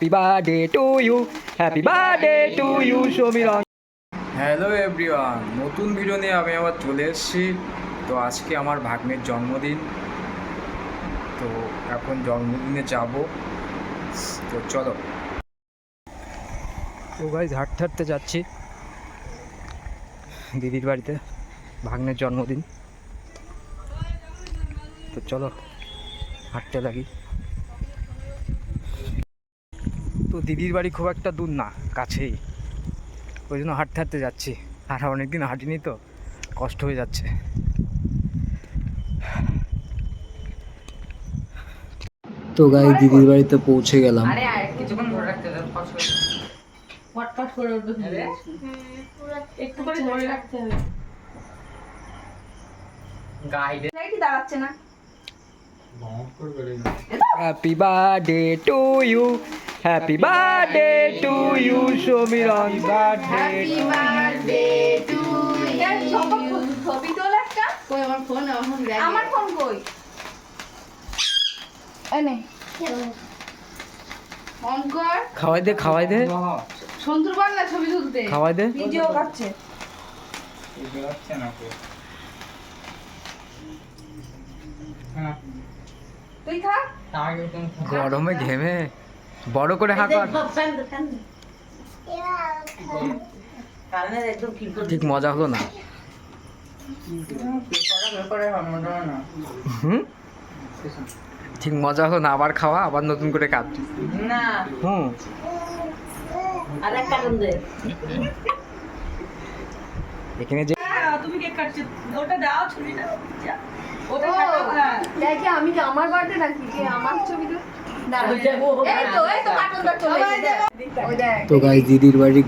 Happy birthday to you happy birthday to you Samiran hello everyone নতুন video নিয়ে আমি আবার চলে এসেছি। তো আজকে আমার ভাগ্নের জন্মদিন। তো এখন জন্মদিনে যাব। তো চলো। তো গাইজ হাঁটতে হাঁটতে যাচ্ছি। দিদির বাড়িতে ভাগ্নের জন্মদিন। তো চলো, হাঁটতে লাগি। তো দিদির বাড়ি খুব একটা দূর না কাছেই। ওই জন্য হাঁটতে হাঁটতে যাচ্ছি। আর অনেকদিন হাঁটিনি তো কষ্ট হয়ে যাচ্ছে। তো গাই দিদির বাড়িতে পৌঁছে গেলাম। ফটফট করে উঠবে একটু করে ধরে রাখতে হবে লাইটই দাঁড়াচ্ছে না। Happy birthday to you happy birthday to you Samiran birthday ছবি তোল একটা কই আমার ফোন আমার আমার ফোন কই? এনে অন কর। খাওয়াই দে খাওয়াই দে। সন্তুর না ছবি তুলতে। খাওয়াই দে। ভিডিও কাটছে। তুই খা। গরমে ঘেমে। বড় করে হাঁক ঠিক মজা হলো না। হুম? ঠিক মজা হলো না, আবার খাওয়া, আবার নতুন করে কাট। হুম। এখানে যে তুমি কেক কাটছো ওটা দাও ছবিটা ওটা আমি আমার বার্থডে নাকি আমার ছবি তো গাই দিদির গেস্ট বাড়ি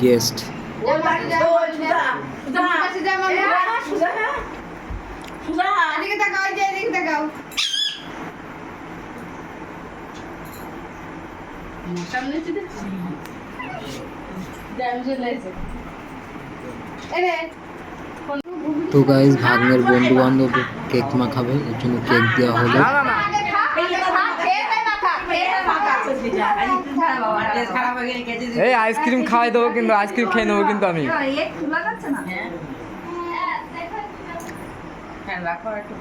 এনে তো গাইজ ভাগ্নের বন্ধু বান্ধব কেক মাখাবে এর জন্য কেক দেওয়া হলো আগে খা আগে খা খেয়ে নে না খা খেয়ে নে না খা ছাড়া বাবা খারাপ হয়ে গেলে কেটে এই আইসক্রিম খাওয়াই দেবো কিন্তু আইসক্রিম খেয়ে নেব কিন্তু আমি। এ খোলা যাচ্ছে না হ্যাঁ রাখো একটু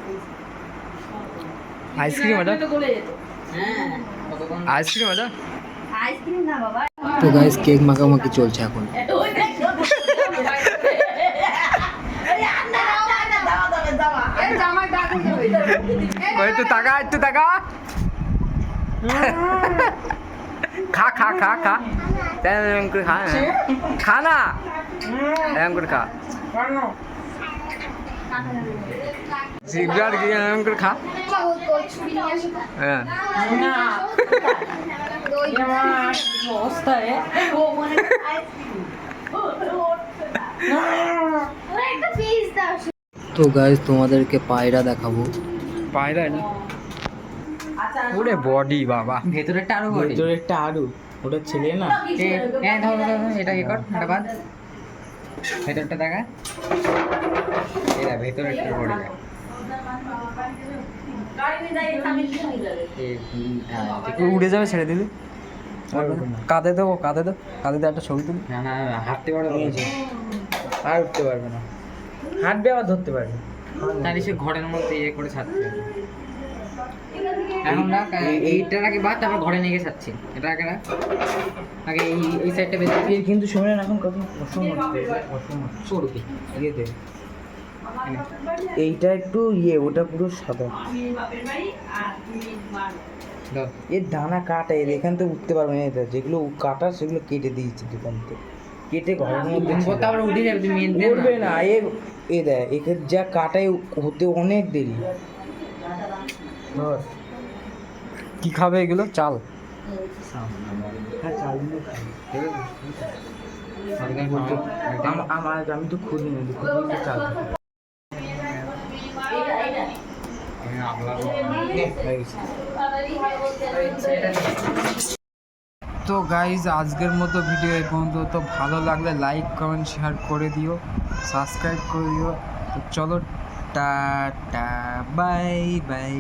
আইসক্রিম এটা? তো গলে যেত আইসক্রিম এটা? আইসক্রিম না বাবা তো গাইজ কেক মাখামাখি চলছে এখন। একটু তাকা একটু তাকা। খা খা খা খা এরকম করে খা। খা না এরকম করে খা গিয়ে এরকম করে খা। হ্যাঁ তো গাইজ তোমাদেরকে পায়রা দেখাবো। পায়রা না ওরে বডি বাবা। ভেতরেরটা আরও ভেতরেরটা আরু। ওটা ছেলে না? এটা কি কর এটা বাদ ভেতরটা দেখা। এটা ভেতরেরটা পড়ে যায় উড়ে যাবে ছেড়ে দিলে কাঁদে দেবো কাঁদে দেবো। কাঁদে দিয়ে একটা ছবি তুলি। না না হাঁটতে পারবে আর উঠতে পারবে না। হাঁটবে আবার ধরতে পারবে। তাহলে সে ঘরের মধ্যে ইয়ে করে ছাড়তে হবে এখন রাখ এই- এইটা আগে বাদ তারপর ঘরে নিয়ে গিয়ে এটা আগে রাখ আগে এই এই সাইডটা দিয়ে কিন্তু শোনেন এখন কত অসমর্থ সরুকে ইয়ে দে। এইটা একটু ইয়ে ওটা পুরো সাদা। এর দানা কাটা এর এখান থেকে উঠতে পারবে না এটা। যেগুলো কাটা সেগুলো কেটে দিয়েছে দোকান থেকে। কেটে ঘরের মধ্যে উঠে যাবে তুমি করবে না। এ এ দেয় একে যা কাটায় হতে অনেক দেরি। ধর কি খাবে এগুলো? চাল। তো তো গাইজ আজকের মতো ভিডিও এই পর্যন্ত। তো ভালো লাগলে লাইক কমেন্ট শেয়ার করে দিও সাবস্ক্রাইব করে দিও। তো চলো টা টা বাই বাই